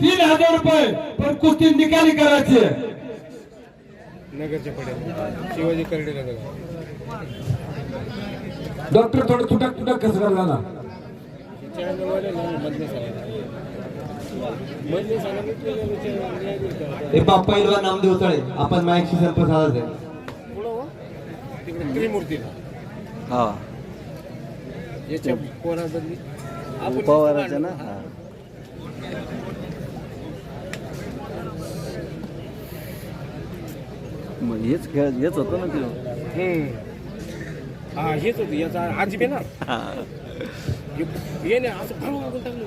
तीन हजार रुपये पण कुस्ती निकाली करायची. नगरच्या पडेल शिवाजी कर्डीला नगर. डॉक्टर थोडं तुटक तुटक कसं करणार ना? हे बाप्पा इलवा नामदेव तळे आपण मायकशी संपर्क साधायचा आहे. हो. त्रिमूर्तीला. हा. याच्या आपण पवाराच्या ना हा. मग हेच खेळ हेच होतं ना ते हम्म. हा हेच होतं याचा आजी ना हा. ये नाही असं भाऊ मागून टाकलं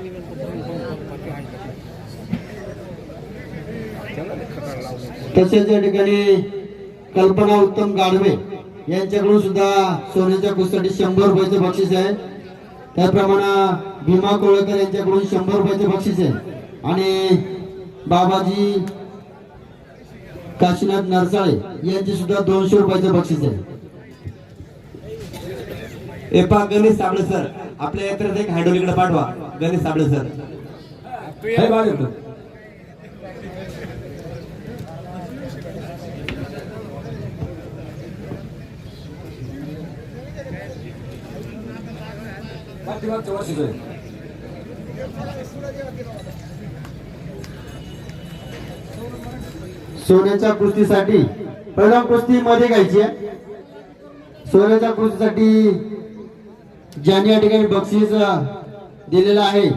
बाकी आहे का? त्याला लावलं. तसेच या ठिकाणी कल्पना उत्तम गाढवे यांच्याकडून सुद्धा सोन्याच्या कुस्तीसाठी शंभर रुपयाचे बक्षीस आहे त्याचप्रमाणे भीमा कोळेकर यांच्याकडून शंभर रुपयाचे बक्षीस आहे आणि बाबाजी काशीनाथ नरसाळे यांचे सुद्धा दोनशे रुपयाचे बक्षीस आहे. एपा गणेश साबळे सर आपल्या यात्रेत एक हायडोलीकडे पाठवा. गणेश साबळे सर. तू हे ये. बघा इकडं. पाठीमागच्या वर्षीचं आहे. सोन्याच्या कुस्तीसाठी. पहिला कुस्ती मध्ये घ्यायची आहे. सोन्याच्या कुस्तीसाठी ज्यांनी या ठिकाणी बक्षीस दिलेलं आहे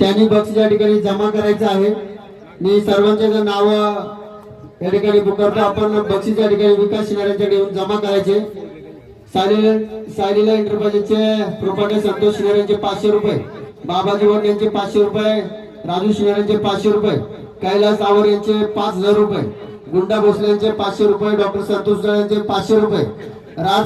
त्यांनी बक्षीस या ठिकाणी जमा करायचं आहे. मी सर्वांचे जर नाव या ठिकाणी बुक करतो आपण बक्षीस या ठिकाणी विकास शिनाऱ्यांच्याकडे येऊन जमा करायचे. सायलीला एंटरप्राइजेसचे प्रोपाटे संतोष शिनार यांचे पाचशे रुपये बाबाजी वन यांचे पाचशे रुपये राजू शिनार यांचे पाचशे रुपये कैलास आवर यांचे पाच हजार रुपये गुंडा भोसले यांचे पाचशे रुपये डॉक्टर संतोष यांचे पाचशे रुपये. राज